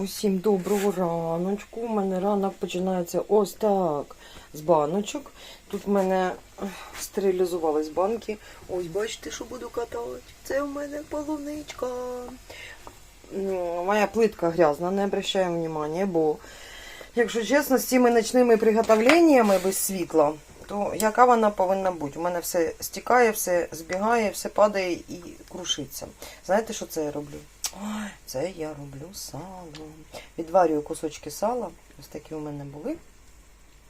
Усім доброго раночку. У мене ранок починається ось так. З баночок. Тут в мене стерилізувались банки. Ось бачите, що буду катати. Це в мене полуничка. Ну, Моя плитка грязна, не обращаю внимания, бо, якщо чесно, з цими ночними приготовленнями без світла, то яка вона повинна бути? У мене все стікає, все збігає, все падає і крушиться. Знаєте, що це я роблю? Це я роблю сало. Відварюю кусочки сала. Ось такі у мене були.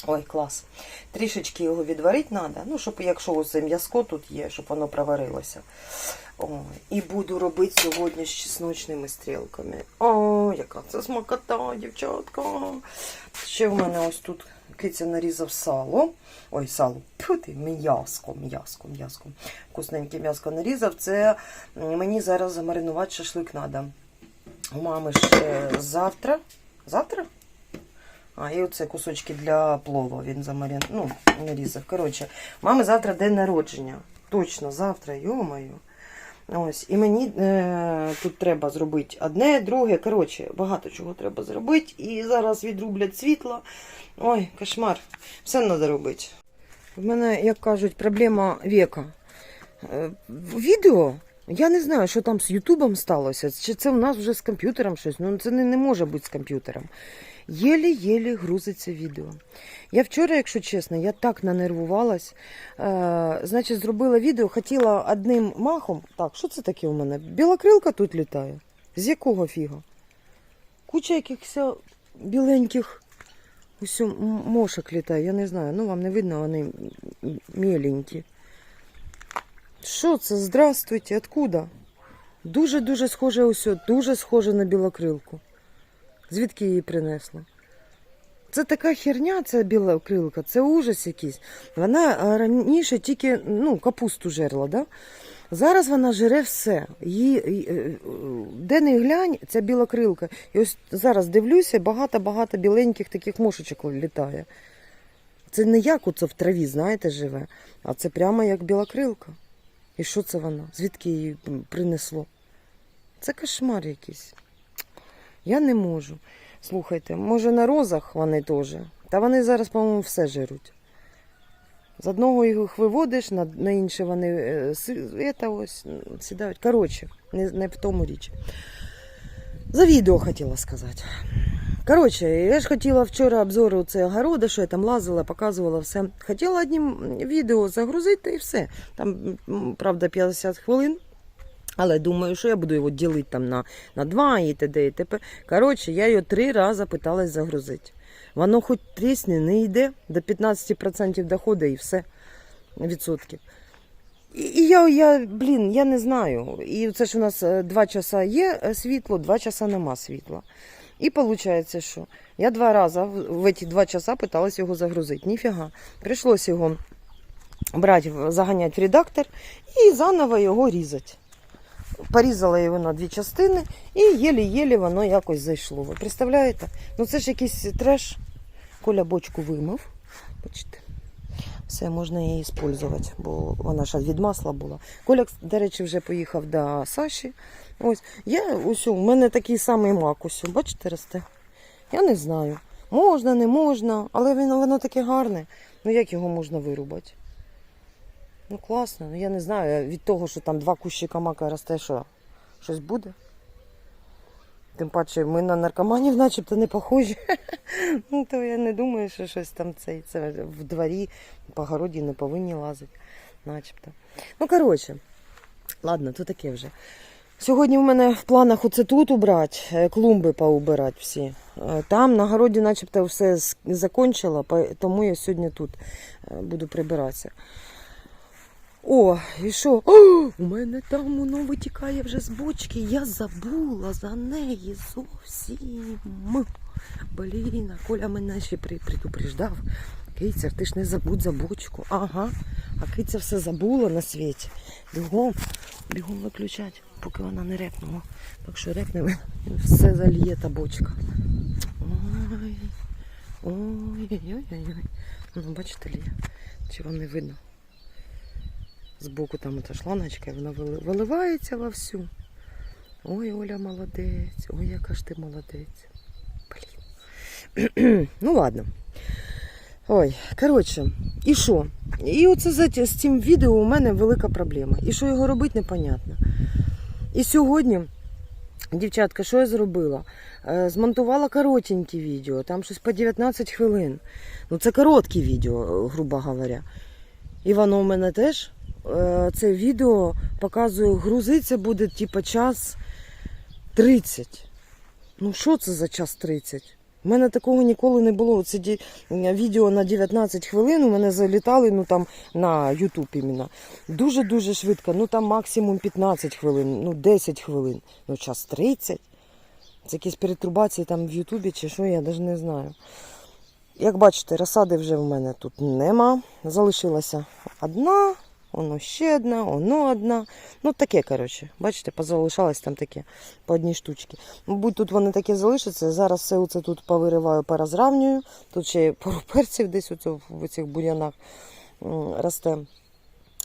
Ой, клас. Трішечки його відварити треба. Ну, щоб якщо ось це м'язко тут є, щоб воно проварилося. Ой, і буду робити сьогодні з чесночними стрілками. О, яка це смакота, дівчатка. Ще в мене ось тут киця нарізав сало. Ой, сало. Тьфу ти, м'яско, м'яско, м'яско. Вкусненьке м'яско нарізав. Це мені зараз замаринувати шашлик треба. У мами ж е, завтра. Завтра? А, і оце кусочки для плова він замарин... ну, нарізав. Коротше, мами завтра день народження. Точно, завтра, йомаю. Ось, і мені е, тут треба зробити одне, друге. Коротше, багато чого треба зробити. І зараз відрублять світло. Ой, кошмар. Все треба робити. В мене, як кажуть, проблема віка. Е, Відео. Я не знаю, що там з Ютубом сталося. Чи це в нас вже з комп'ютером щось? Ну це не, не може бути з комп'ютером. Єлі-єлі грузиться відео. Я вчора, якщо чесно, я так нанервувалась. Е, значить, зробила відео, хотіла одним махом. Так, що це таке у мене? Білокрилка тут літає. З якого фіга? Куча якихось біленьких ось мошок літає. Я не знаю. Ну вам не видно, вони міленькі. Що це? Здравствуйте, откуда? Дуже-дуже схоже ось, дуже схоже на білокрилку. Звідки її принесло? Це така херня, ця білокрилка, це ужас якийсь. Вона раніше тільки ну, капусту жерла, да? Зараз вона жере все. Її, е, де не глянь, ця білокрилка. І ось зараз дивлюся, багато-багато біленьких таких мошечок літає. Це не як оце в траві, знаєте, живе, а це прямо як білокрилка. І що це вона? Звідки її принесло? Це кошмар якийсь. Я не можу. Слухайте, може на розах вони теж. Та вони зараз, по-моєму, все жируть. З одного їх виводиш, на, на інше вони е, ось, сідають. Коротше, не, не в тому річ. За відео хотіла сказати. Коротше, я ж хотіла вчора обзори це огорода, що я там лазила, показувала все. Хотіла одним відео загрузити і все. Там, правда, 50 хвилин. Але думаю, що я буду його ділити там на, на два і т.д. і т.п. Коротше, я його три рази питалась загрузити. Воно хоч трісне, не йде, до 15% доходить і все відсотків. І, і я, я, блін, я не знаю. І це ж у нас е, два часа є е, світло, два часа нема світла. І виходить, що я два рази в, ці два часа пыталась його загрузити. Ніфіга. Прийшлося його брати, заганяти в редактор і заново його різати. Порізала його на дві частини і єлі-єлі воно якось зайшло. Ви представляєте? Ну це ж якийсь треш. Коля бочку вимив. Бачите. Все, можна її використовувати, бо вона ж від масла була. Коля, до речі, вже поїхав до Саші. Ось. Я ось, у мене такий самий мак ось, бачите, росте. Я не знаю. Можна, не можна, але він, воно таке гарне. Ну як його можна вирубати? Ну класно, ну я не знаю. Від того, що там два кущика мака росте, що щось буде. Тим паче, ми на наркоманів начебто не похожі. ну, то я не думаю, що щось там цей, це в дворі по городі не повинні лазити, начебто. Ну, коротше, ладно, то таке вже. Сьогодні в мене в планах оце тут убрати, е, клумби поубирати всі. Е, Там на городі начебто все закончила, тому я сьогодні тут е, буду прибиратися. О, і що? О, у мене там воно витікає вже з бочки. Я забула за неї зовсім. Блін, Коля мене ще предупреждав. Киця, ти ж не забудь за бочку. Ага. А киця все забула на світі. Бігом, бігом виключать, поки вона не репнула. Так що репне, все зальє та бочка. Ой, ой, ой, ой, ой. Ну, бачите ли, чи вам не видно? Збоку там ота шланочка, і вона вили- виливається вовсю. Ой, Оля молодець, ой, яка ж ти молодець. ну ладно. Ой, коротше, і що? І оце з цим відео у мене велика проблема. І що його робити, непонятно. І сьогодні, дівчатка, що я зробила? Е, Змонтувала коротенькі відео, там щось по 19 хвилин. Ну, це короткі відео, грубо говоря. І воно у мене теж. Е, Це відео показує, грузиться буде типа час 30. Ну, що це за час 30? У мене такого ніколи не було. Це ді- відео на 19 хвилин у мене залітали ну, там, на YouTube іменно. Дуже-дуже швидко. Ну там максимум 15 хвилин, ну 10 хвилин. Ну час 30. Це якісь перетрубації там в Ютубі чи що, я навіть не знаю. Як бачите, розсади вже в мене тут нема. Залишилася одна, воно ще одна, воно одна. Ну таке, коротше. Бачите, позалишалось там таке по одній штучці. Мабуть, тут вони такі залишаться. Зараз все це тут повириваю, порозравнюю. Тут ще пару перців десь оце в цих бур'янах росте.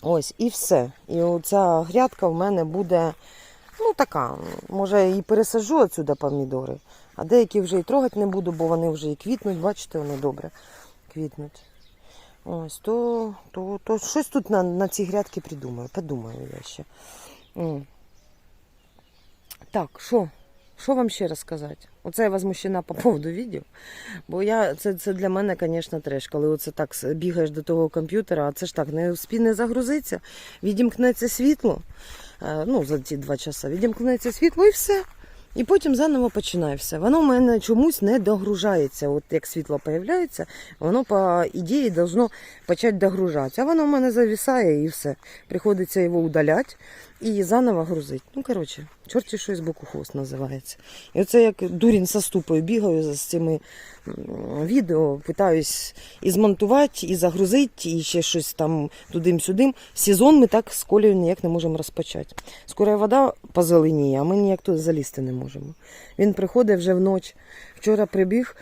Ось, і все. І оця грядка в мене буде, ну така, може і пересаджу отсюди помідори, а деякі вже і трогати не буду, бо вони вже і квітнуть, бачите, вони добре квітнуть. Ось, то, то, то щось тут на, на ці грядки придумаю, подумаю я ще. Так, що? Що вам ще розказати? Оце я возмущена по поводу відео. Бо я, це, це для мене, звісно, треш, коли оце так бігаєш до того комп'ютера, а це ж так, не вспі не загрузиться, відімкнеться світло, е, ну, за ці два часа, відімкнеться світло і все. І потім заново починає все. Воно в мене чомусь не догружається. От як світло появляється, воно по ідеї должно почати догружатися. А воно в мене зависає і все. Приходиться його удаляти і заново грузити. Ну, коротше, чорті що з боку хвост називається. І оце як дурін со ступою бігаю з цими відео, питаюсь і змонтувати, і загрузити, і ще щось там туди-сюди. Сезон ми так з колею ніяк не можемо розпочати. Скоро вода позеленіє, а ми ніяк туди залізти не можемо. Він приходить вже вночі. Вчора прибіг,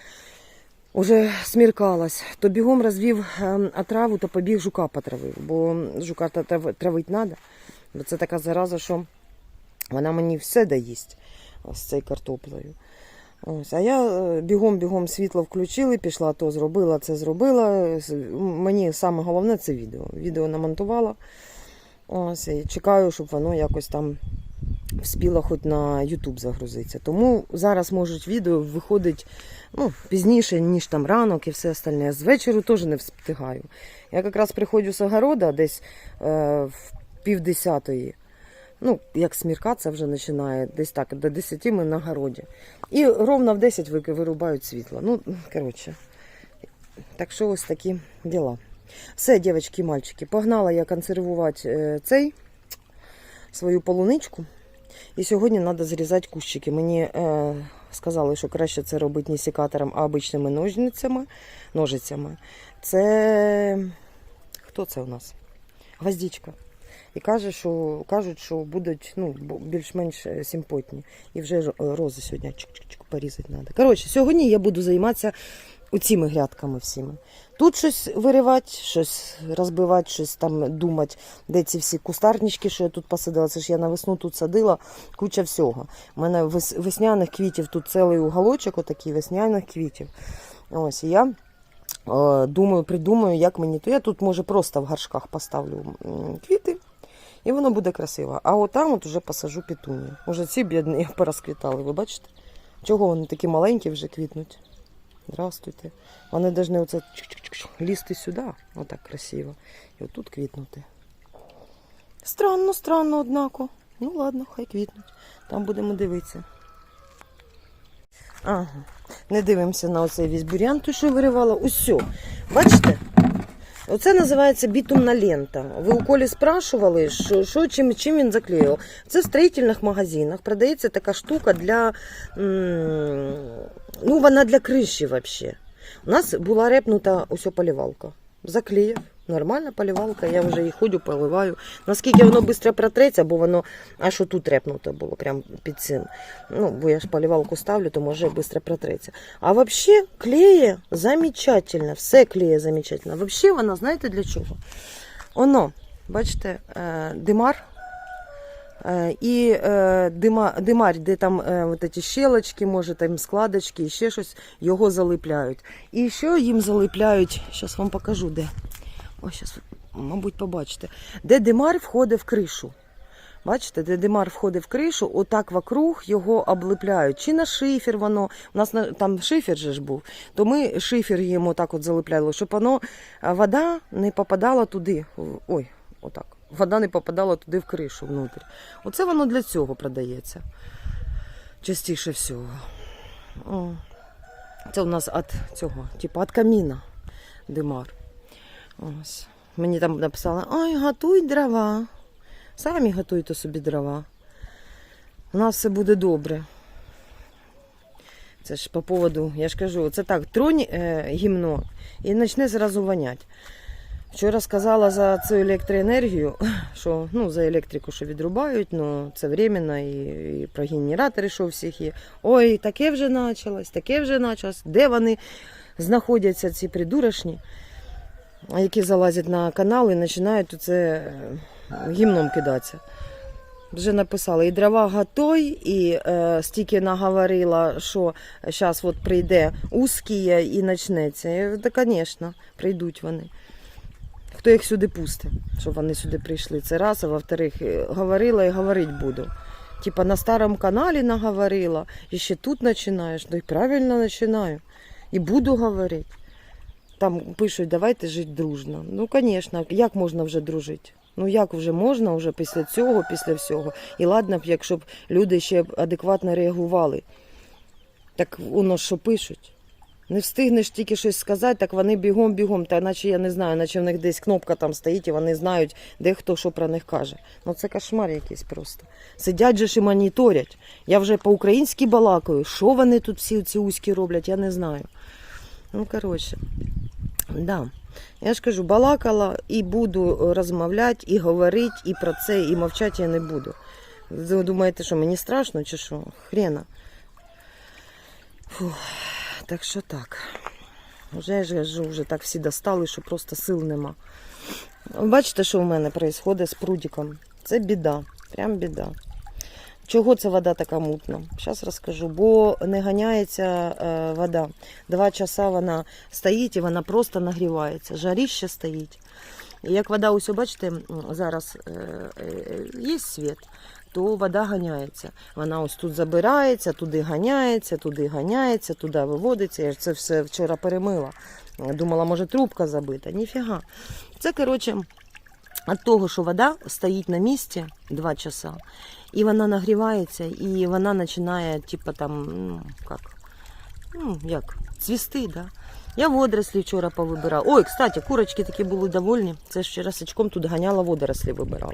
уже сміркалось, то бігом розвів ем, отраву, то побіг жука потравив, бо жука травити треба. Бо це така зараза, що вона мені все доїсть з цією картоплею. Ось, а я е, бігом-бігом світло включили, пішла, то зробила, це зробила. Мені саме головне це відео. Відео намонтувала. Ось, і чекаю, щоб воно якось там вспіло хоч на YouTube загрузитися. Тому зараз можуть відео виходить ну, пізніше, ніж там ранок і все остальне. З вечору теж не встигаю. Я якраз приходжу з огорода десь е, в півдесятої. Ну, як сміркатися вже починає, десь так, до 10 ми на городі. І ровно в 10 вирубають світло. Ну, коротше. Так що ось такі діла. Все, дівчатки і мальчики, погнала я консервувати е, цей свою полуничку. І сьогодні треба зрізати кущики. Мені е, сказали, що краще це робити не секатором, а обичними ножницями. ножицями. Це хто це у нас? Гвоздичка. І каже, що кажуть, що будуть ну, більш-менш е, симпотні. І вже е, рози сьогодні чик-чик-чик порізати треба. Коротше, сьогодні я буду займатися оціми грядками всіми. Тут щось виривати, щось розбивати, щось там думати, де ці всі кустарнички, що я тут посадила. Це ж я на весну тут садила куча всього. У мене вес- весняних квітів тут цілий уголочок, отакий весняних квітів. Ось і я е, думаю, придумаю, як мені то. Я тут може просто в горшках поставлю квіти. І воно буде красиво. А отам от уже посажу петунію. Уже ці бідні порозквітали, ви бачите? Чого вони такі маленькі вже квітнуть? Здравствуйте. Вони повинні оце лізти сюди, отак красиво. І отут квітнути. Странно, странно, однако. Ну ладно, хай квітнуть. Там будемо дивитися. Ага. Не дивимося на оцей весь бурян, той, що виривала. Усьо. Бачите? Оце називається бітумна лента. Ви у Колі спрашували, що, що чим, чим він заклеїв. Це в строїтельних магазинах продається така штука для. м, Ну, вона для криші взагалі. У нас була репнута ось полівалка. Заклеїв. Нормальна полівалка, я вже її ходю, поливаю. Наскільки воно швидко протреться, бо воно аж отут репнуто було, прям під цим. Ну, бо я ж полівалку ставлю, то може швидко протреться. А взагалі клеє замечательно, все клеє замечательно. Взагалі вона, знаєте для чого? Оно, бачите, е, димар І е, дима, димарь, де там е, от ці щелочки, може там складочки ще щось, його залипляють. І ще їм залипляють, зараз вам покажу де. Ось зараз, мабуть, побачите. Де димар входить в кришу. Бачите, де димар входить в кришу, отак вокруг його облипляють. Чи на шифер воно, у нас там шифер же ж був, то ми шифер їм отак от залипляли, щоб воно, вода не попадала туди. Ой, отак. Вода не попадала туди в кришу внутрі. Оце воно для цього продається. Частіше всього. О. Це у нас від цього, типу від каміна димар. Ось. Мені там написали, ой, готуй дрова. Самі готуйте собі дрова. У нас все буде добре. Це ж по поводу, я ж кажу, це так, тронь е, гімно і почне зразу вонять. Вчора сказала за цю електроенергію, що ну, за електрику, що відрубають, ну це временно, і, і про генератори, що у всіх є. Ой, таке вже почалось, таке вже почалось. Де вони знаходяться, ці придурочні, які залазять на канал і починають це е, гімном кидатися. Вже написала, і дрова готой, і е, стільки наговорила, що зараз прийде узкія і почнеться. Я, Та, звісно, прийдуть вони. Хто їх сюди пустить, щоб вони сюди прийшли? Це раз, а во-вторых, е, говорила і говорить буду. Типа на старому каналі наговорила, і ще тут починаєш. Ну і правильно починаю. І буду говорити. Там пишуть, давайте жити дружно. Ну, звісно, як можна вже дружити? Ну як вже можна вже після цього, після всього? І ладно б, якщо б люди ще адекватно реагували. Так воно що пишуть. Не встигнеш тільки щось сказати, так вони бігом-бігом, та наче я не знаю, наче в них десь кнопка там стоїть, і вони знають, де хто що про них каже. Ну це кошмар якийсь просто. Сидять же ж і моніторять. Я вже по-українськи балакаю. Що вони тут всі ці узькі роблять, я не знаю. Ну, коротше, да. Я ж кажу, балакала і буду розмовляти, і говорити, і про це, і мовчати я не буду. Ви думаєте, що мені страшно чи що? Хрена. Фух. Так що так. Вже ж кажу, вже так всі достали, що просто сил нема. Бачите, що в мене відбувається з прудиком? Це біда. Прям біда. Чого ця вода така мутна? Зараз розкажу. Бо не ганяється е, вода. Два часа вона стоїть і вона просто нагрівається. Жаріще стоїть. І як вода, ось бачите, зараз е, е, є світ, то вода ганяється. Вона ось тут забирається, туди ганяється, туди ганяється, туди виводиться. Я ж це все вчора перемила. Думала, може трубка забита. Ніфіга. Це, коротше, від того, що вода стоїть на місці 2 часа, і вона нагрівається, і вона починає, типу, там, ну, як, ну, як, цвісти, да? Я водорослі вчора повибирала. Ой, кстати, курочки такі були довольні. Це ж вчора сачком тут ганяла, водорослі вибирала.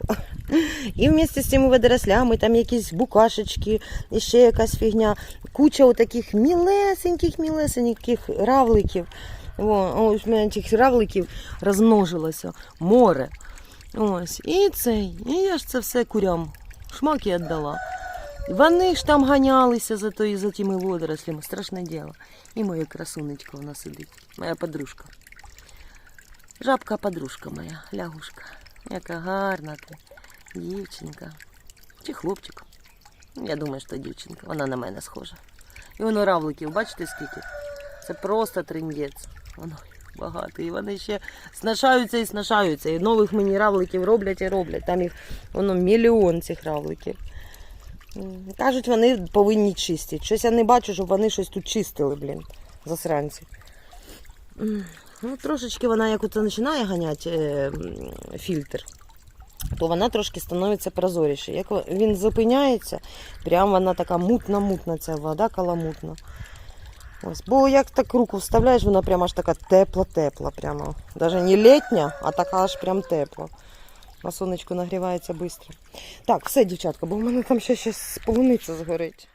І вместе з цими водорослями там якісь букашечки, і ще якась фігня. Куча отаких мілесеньких, мілесеньких равликів. О, ось у мене цих равликів розмножилося. Море. Ось. І цей. І я ж це все курям. Шмак я віддала. Вони ж там ганялися за, тої, за тими водорослями. Страшне діло. І моя красунечка вона сидить. Моя подружка. Жабка подружка моя, лягушка. Яка гарна ти. Дівчинка. Чи хлопчик. Я думаю, що дівчинка. Вона на мене схожа. І воно равликів, бачите скільки? Це просто триндець. Воно багато. І вони ще снашаються і снашаються. І нових мені равликів роблять і роблять. Там їх воно мільйон цих равликів. Кажуть, вони повинні чистити. Щось я не бачу, щоб вони щось тут чистили, блін, засранці. Ну, трошечки вона, як оце починає ганяти е, фільтр, то вона трошки становиться прозоріше. Як він зупиняється, прям вона така мутна-мутна, ця вода каламутна. Ось. Бо як так руку вставляєш, вона прямо аж така тепла-тепла. Прямо. Даже не літня, а така аж прям тепла. На сонечку нагрівається швидко. Так, все, дівчатка, бо в мене там ще щось полуниця згорить.